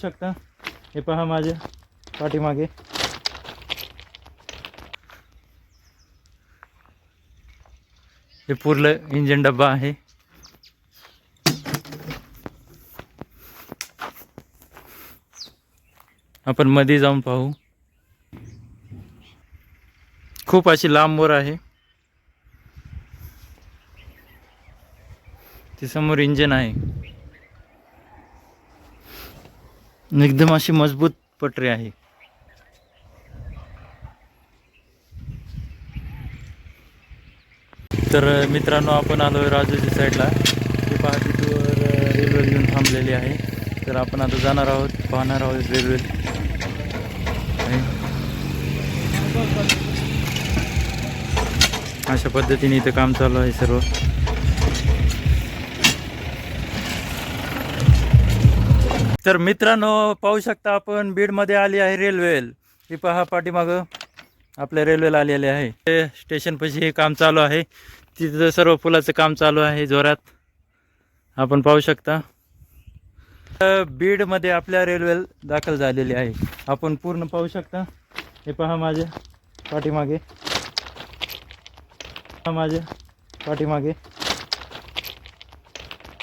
शकता. हे पहा माझ्या पाठीमागे. हे पूर्ण इंजिन डब्बा आहे. आपण मध्ये जाऊन पाहू. खूप अशी लांबवर आहे. ते समोर इंजिन आहे. एकदम अशी मजबूत पटरी आहे. तर मित्रांनो आपण आलो आहे राजूच्या साईडला ती पाहतीवर रेल्वे घेऊन थांबलेली आहे. तर आपण आता जाणार आहोत पाहणार आहोत रेल्वे. अशा पद्धतीने इथं काम चालू आहे सर्व. तर मित्रांनो पाहू शकता आपण बीडमध्ये आली आहे रेल्वे. ही पहा पाठीमागं. आपल्या रेल्वेला आलेले आहे. ते स्टेशनपाशी हे काम चालू आहे. तिथं सर्व पुलाचं काम चालू आहे जोरात. आपण पाहू शकता. बीडमध्ये आपल्या रेल्वे दाखल झालेली आहे. आपण पूर्ण पाहू शकता. हे पहा माझ्या पाठीमागे. पहा माझ्या पाठीमागे.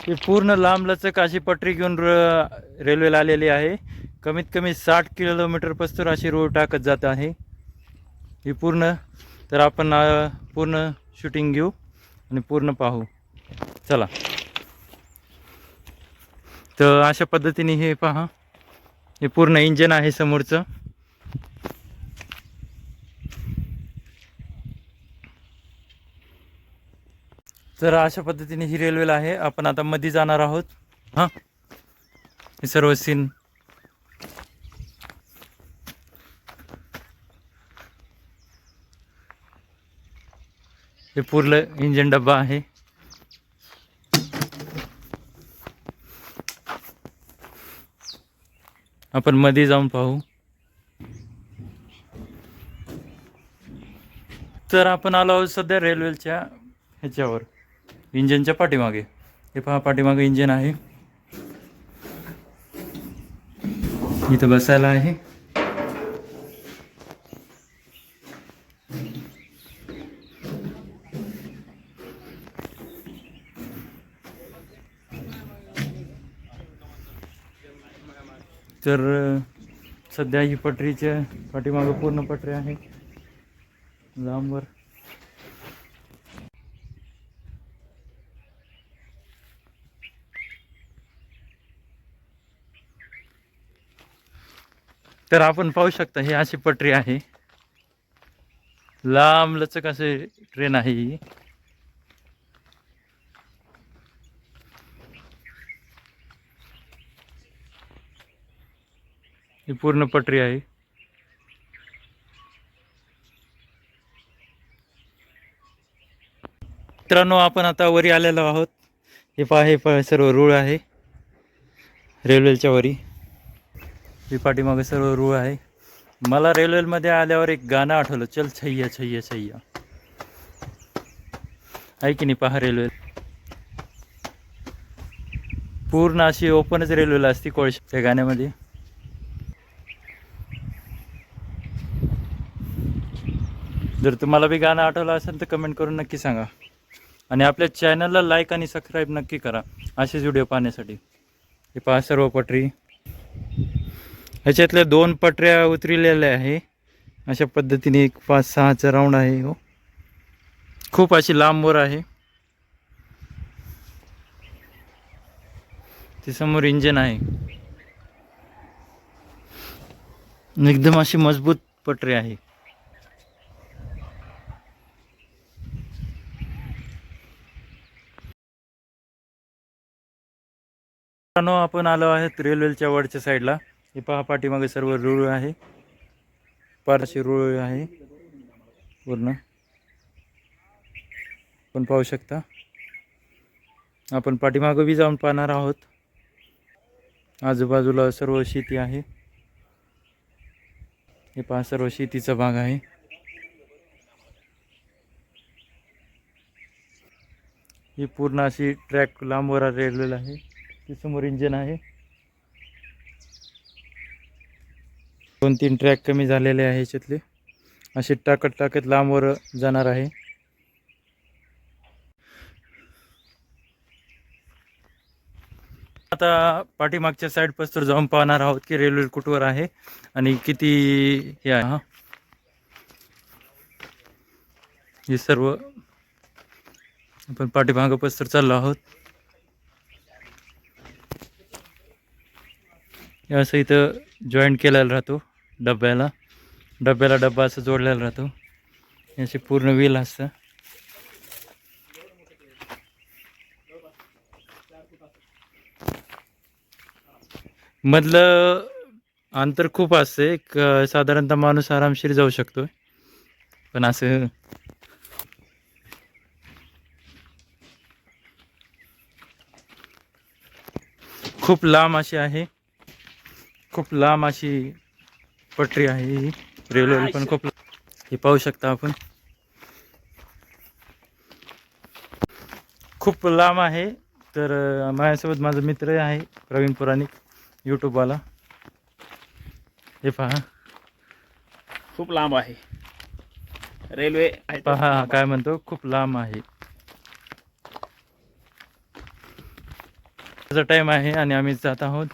ही पूर्ण लांबलचक अशी पटरी घेऊन र- रेल्वेला आलेली आहे. कमीत कमी साठ किलोमीटर पस्तूर अशी रोड टाकत जात आहे. ही पूर्ण तर आपण पूर्ण शूटिंग घेऊ आणि पूर्ण पाहू. चला. तर अशा पद्धतीने हे पहा. हे पूर्ण इंजन आहे समोरचं. तर अशा पद्धतीने ही रेल्वेला आहे. आपण आता मध्ये जाणार आहोत. हां. हे सर्व सीन हे पूर्ण इंजन डब्बा आहे. आपण मध्ये जाऊन पाहू. तर आपण आलो आहोत सध्या रेल्वेच्या ह्याच्यावर. इंजिनच्या पाठीमागे. हे पहा पाठीमागे इंजिन आहे. इथं बसायला आहे. तर सध्या ही पटरीच्या पाठीमागं पूर्ण पटरी आहे. लांबवर. तर आपण पाहू शकता ही अशी पटरी आहे. लांब लचक असे ट्रेन आहे ही. ही पूर्ण पटरी आहे. मित्रांनो आपण आता वरी आलेलो आहोत. हे पहा हे पहा सर्व रूळ आहे. रेल्वेच्या वरी. ही पाठीमागे सर्व रूळ आहे. मला रेल्वेमध्ये आल्यावर एक गाणं आठवलं. चल छैया छैया छैया. आहे की नाही? पहा रेल्वे. पूर्ण अशी ओपनच रेल्वेला असती कोळश. त्या गाण्यामध्ये. जर तुम्हाला बी गाणं आठवलं असेल तर कमेंट करून नक्की सांगा. आणि आपल्या चॅनलला लाईक आणि सबस्क्राईब नक्की करा. असेच व्हिडिओ पाहण्यासाठी. हे पहा सर्व पटरी. ह्याच्यातल्या दोन पटऱ्या उतरलेल्या आहे. अशा पद्धतीने एक पाच सहाचा राऊंड आहे हो. खूप अशी लांबवर आहे. ते समोर इंजिन आहे. एकदम अशी मजबूत पटरी आहे. आपण आलो आहेत रेल्वेच्या वरच्या साईडला हे पहा पाठीमागे सर्व रुळ आहे. पारशी रुळ आहे. पूर्ण. पण पाहू शकता. आपण पाठीमागं बी जाऊन पाहणार आहोत. आजूबाजूला सर्व शेती आहे. हे पहा सर्व शेतीचा भाग आहे. ही पूर्ण अशी ट्रॅक लांबवर रेल्वेला आहे. ती समोर इंजिन आहे. दोन तीन ट्रॅक कमी झालेले आहे याच्यातले असे टाकत टाकत लांबवर जाणार आहे. आता पाठीमागच्या साईड पस्तर जाऊन पाहणार आहोत की रेल्वे कुठवर आहे आणि किती हे आहे हा. हे सर्व आपण पाठीमागं पस्तर चाललो आहोत. असं इथं जॉईंट केलेला राहतो. डब्याला. डब्याला डब्बा असं जोडलेला राहतो. याची पूर्ण व्हील असतं. मधलं अंतर खूप असतं. एक साधारणतः माणूस आरामशीर जाऊ शकतो पण असं खूप लांब अशी आहे. खूप लांब अशी पटरी आहे ही. रेल्वे पण खूप हे पाहू शकता आपण. खूप लांब आहे तर माझ्यासोबत माझा मित्र आहे प्रवीण पुराणिक यूट्यूबवाला हे पहा. खूप लांब आहे. रेल्वे पहा काय म्हणतो खूप लांब आहे. त्याचा टाईम आहे आणि आम्ही जात आहोत.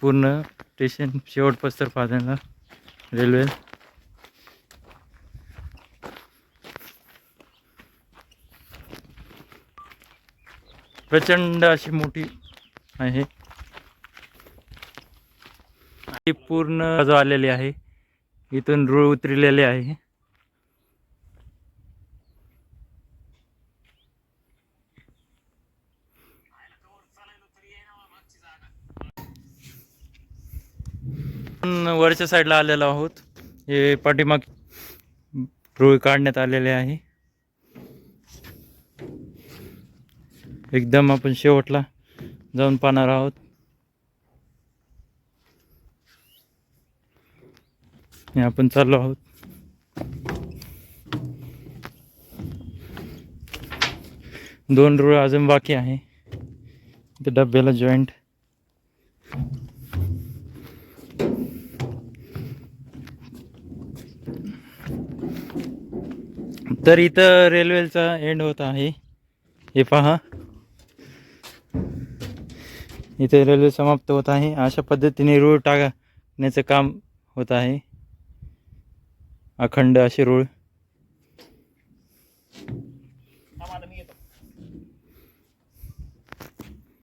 पूर्ण स्टेशन शेवट पस्तर पाहताना रेल्वे. प्रचंड अशी मोठी आहे. पूर्ण बाजू आलेली आहे. इथून रूळ उतरलेले आहे. वरच्या साईडला आलेलो आहोत. हे पाठीमाग रूळ काढण्यात आलेले आहे. एकदम आपण शेवटला जाऊन पाहणार आहोत. हे आपण चाललो आहोत. दोन रुळ अजून बाकी आहे. ते डब्याला जॉईंट तर इथं रेल्वेचा एंड होत आहे. हे पहा. इथे रेल्वे समाप्त होत आहे. अशा पद्धतीने रूळ टाकण्याचं काम होत आहे. अखंड असे रूळ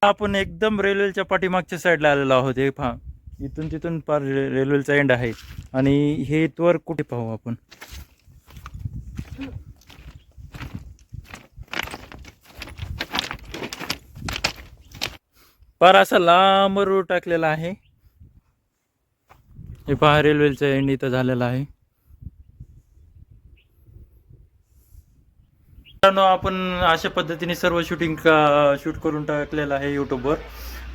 आपण एकदम रेल्वेच्या पाठीमागच्या साईडला आलेलो आहोत. हे पहा. इथून तिथून पार रे- रेल्वेचा एंड आहे. आणि हे इथवर कुठे पाहू आपण? पार असा लांब रूट टाकलेला आहे. हे पहा रेल्वेचा एंड इथं झालेला आहे. मित्रांनो आपण अशा पद्धतीने सर्व शूटिंग शूट करून टाकलेलं आहे यूट्यूबवर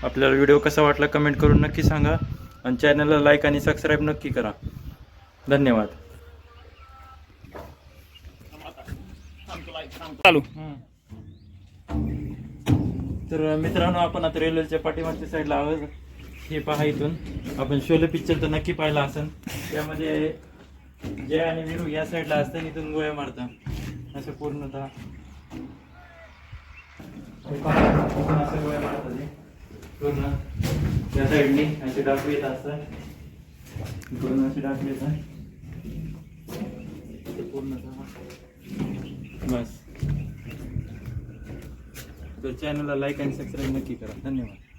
आपल्याला व्हिडिओ कसा वाटला कमेंट करून नक्की सांगा. आणि चॅनलला लाईक आणि सबस्क्राईब नक्की करा. धन्यवाद. चालू. तर मित्रांनो आपण आता रेल्वेच्या पाठीमागच्या साईडला आहोत. हे पहा इथून. आपण शोले पिक्चर तर नक्की पाहिला असेल. त्यामध्ये जय आणि विरू या साईडला असतात इथून गोळ्या मारतात. असं पूर्णतः. असं गोळ्या मारतात पूर्ण. त्या साईडनी असे डाकू येत असतात. पूर्ण असे डाकू येतात. पूर्णतः. बस. तर चॅनलला लाईक आणि सबस्क्राईब नक्की करा. धन्यवाद.